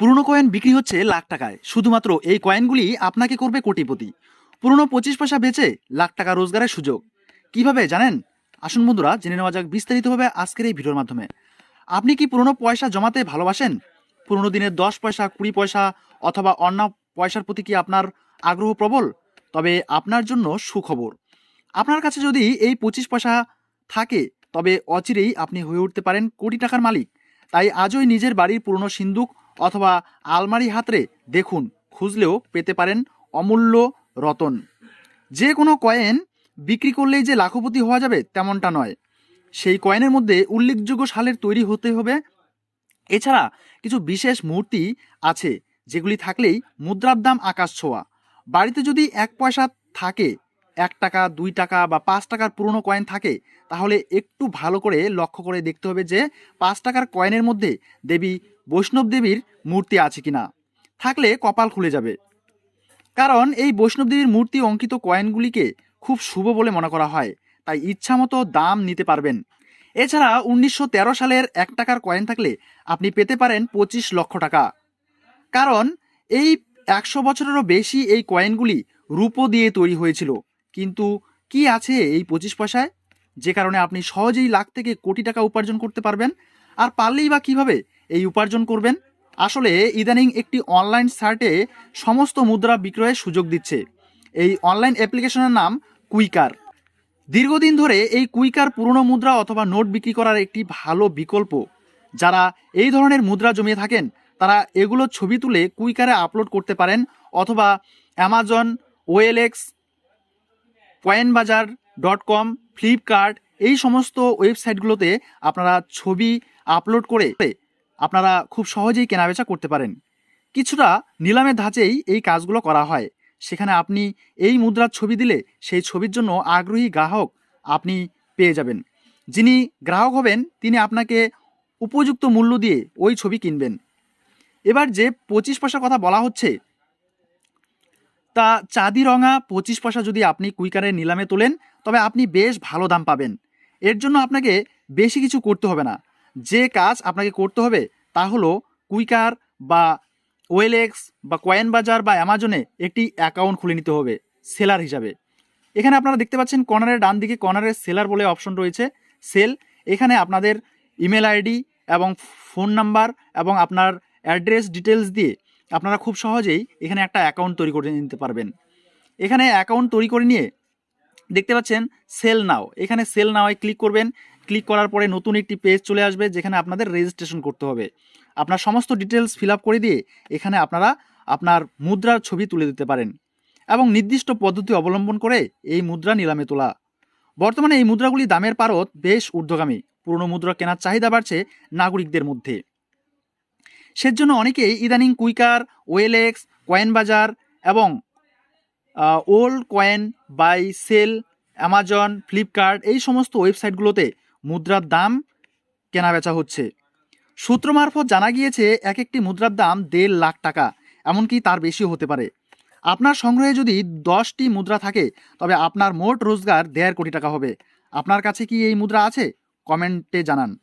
পুরনো কয়েন বিক্রি হচ্ছে লাখ টাকায়। শুধুমাত্র এই কয়েনগুলি আপনাকে করবে কোটিপতি। পুরনো পঁচিশ পয়সা বেচে লাখ টাকা রোজগারের সুযোগ। কীভাবে জানেন? আসুন বন্ধুরা, জেনে নেওয়া যাক বিস্তারিতভাবে আজকের এই ভিডিওর মাধ্যমে। আপনি কি পুরনো পয়সা জমাতে ভালোবাসেন? পুরনো দিনের দশ পয়সা, কুড়ি পয়সা অথবা অন্য পয়সার প্রতি কি আপনার আগ্রহ প্রবল? তবে আপনার জন্য সুখবর। আপনার কাছে যদি এই পঁচিশ পয়সা থাকে, তবে অচিরেই আপনি হয়ে উঠতে পারেন কোটি টাকার মালিক। তাই আজই নিজের বাড়ির পুরনো সিন্দুক অথবা আলমারি হাতরে দেখুন, খুঁজলেও পেতে পারেন অমূল্য রতন। যে কোনো কয়েন বিক্রি করলেই যে লাখপতি হওয়া যাবে তেমনটা নয়। সেই কয়েনের মধ্যে উল্লেখযোগ্য সালের তৈরি হতে হবে। এছাড়া কিছু বিশেষ মূর্তি আছে, যেগুলি থাকলেই মুদ্রার দাম আকাশ ছোঁয়া। বাড়িতে যদি এক পয়সা থাকে, এক টাকা, দুই টাকা বা পাঁচ টাকার পুরনো কয়েন থাকে, তাহলে একটু ভালো করে লক্ষ্য করে দেখতে হবে যে পাঁচ টাকার কয়েনের মধ্যে দেবী বৈষ্ণব দেবীর মূর্তি আছে কিনা? থাকলে কপাল খুলে যাবে। কারণ এই বৈষ্ণব দেবীর মূর্তি অঙ্কিত কয়েনগুলিকে খুব শুভ বলে মনে করা হয়, তাই ইচ্ছামতো দাম নিতে পারবেন। এছাড়া উনিশশো তেরো সালের এক টাকার কয়েন থাকলে আপনি পেতে পারেন পঁচিশ লক্ষ টাকা। কারণ এই একশো বছরেরও বেশি এই কয়েনগুলি রূপো দিয়ে তৈরি হয়েছিল। কিন্তু কি আছে এই পঁচিশ পয়সায়? যে কারণে আপনি সহজেই লাখ থেকে কোটি টাকা উপার্জন করতে পারবেন। আর পারলেই বা কীভাবে এই উপার্জন করবেন। আসলে ইদানিং একটি অনলাইন সার্টে সমস্ত মুদ্রা বিক্রয়ের সুযোগ দিচ্ছে। এই অনলাইন অ্যাপ্লিকেশনের নাম কুইকার। দীর্ঘদিন ধরে এই কুইকার পুরনো মুদ্রা অথবা নোট বিক্রি করার একটি ভালো বিকল্প। যারা এই ধরনের মুদ্রা জমিয়ে থাকেন, তারা এগুলো ছবি তুলে কুইকারে আপলোড করতে পারেন অথবা Amazon OLX Coin Bazaar dot com Flipkart এই সমস্ত ওয়েবসাইটগুলোতে আপনারা ছবি আপলোড করে আপনারা খুব সহজেই কেনাবেচা করতে পারেন। কিছুটা নিলামের ধাঁচেই এই কাজগুলো করা হয়। সেখানে আপনি এই মুদ্রার ছবি দিলে সেই ছবির জন্য আগ্রহী গ্রাহক আপনি পেয়ে যাবেন। যিনি গ্রাহক হবেন, তিনি আপনাকে উপযুক্ত মূল্য দিয়ে ওই ছবি কিনবেন। এবার যে পঁচিশ পয়সার কথা বলা হচ্ছে, তা চাঁদি রঙা পঁচিশ পয়সা যদি আপনি কুইকারে নিলামে তোলেন, তবে আপনি বেশ ভালো দাম পাবেন। এর জন্য আপনাকে বেশি কিছু করতে হবে না। যে কাজ আপনাকে করতে হবে তা হলো কুইকার বা ওয়েলএক্স বা কয়েন বাজার বা অ্যামাজনে একটি অ্যাকাউন্ট খুলে নিতে হবে, সেলার হিসাবে। এখানে আপনারা দেখতে পাচ্ছেন কর্নারের ডান দিকে কর্নারের সেলার বলে অপশন রয়েছে, সেল। এখানে আপনাদের ইমেল আইডি এবং ফোন নাম্বার এবং আপনার অ্যাড্রেস ডিটেলস দিয়ে আপনারা খুব সহজেই এখানে একটা অ্যাকাউন্ট তৈরি করে নিতে পারবেন। এখানে অ্যাকাউন্ট তৈরি করে নিয়ে দেখতে পাচ্ছেন সেল নাও। এখানে সেল নাওয়ে ক্লিক করবেন ক্লিক করার পরে নতুন একটি পেজ চলে আসবে যেখানে আপনাদের রেজিস্ট্রেশন করতে হবে। আপনার সমস্ত ডিটেলস ফিল করে দিয়ে এখানে আপনারা আপনার মুদ্রার ছবি তুলে দিতে পারেন এবং নির্দিষ্ট পদ্ধতি অবলম্বন করে এই মুদ্রা নিলামে তোলা। বর্তমানে এই মুদ্রাগুলি দামের পারত বেশ ঊর্ধ্বগামী। পুরনো মুদ্রা কেনার চাহিদা বাড়ছে নাগরিকদের মধ্যে। সেজন্য অনেকেই ইদানিং কুইকার ওয়েলএক্স কয়েন বাজার এবং old coin, buy, sell Amazon Flipkart এই সমস্ত ওয়েবসাইটগুলোতে মুদ্রার দাম কেনাবেচা হচ্ছে। সূত্র মারফত জানা গিয়েছে এক একটি মুদ্রার দাম দেড় লাখ টাকা, এমনকি তার বেশিও হতে পারে। আপনার সংগ্রহে যদি দশটি মুদ্রা থাকে, তবে আপনার মোট রোজগার দেড় কোটি টাকা হবে। আপনার কাছে কি এই মুদ্রা আছে? কমেন্টে জানান।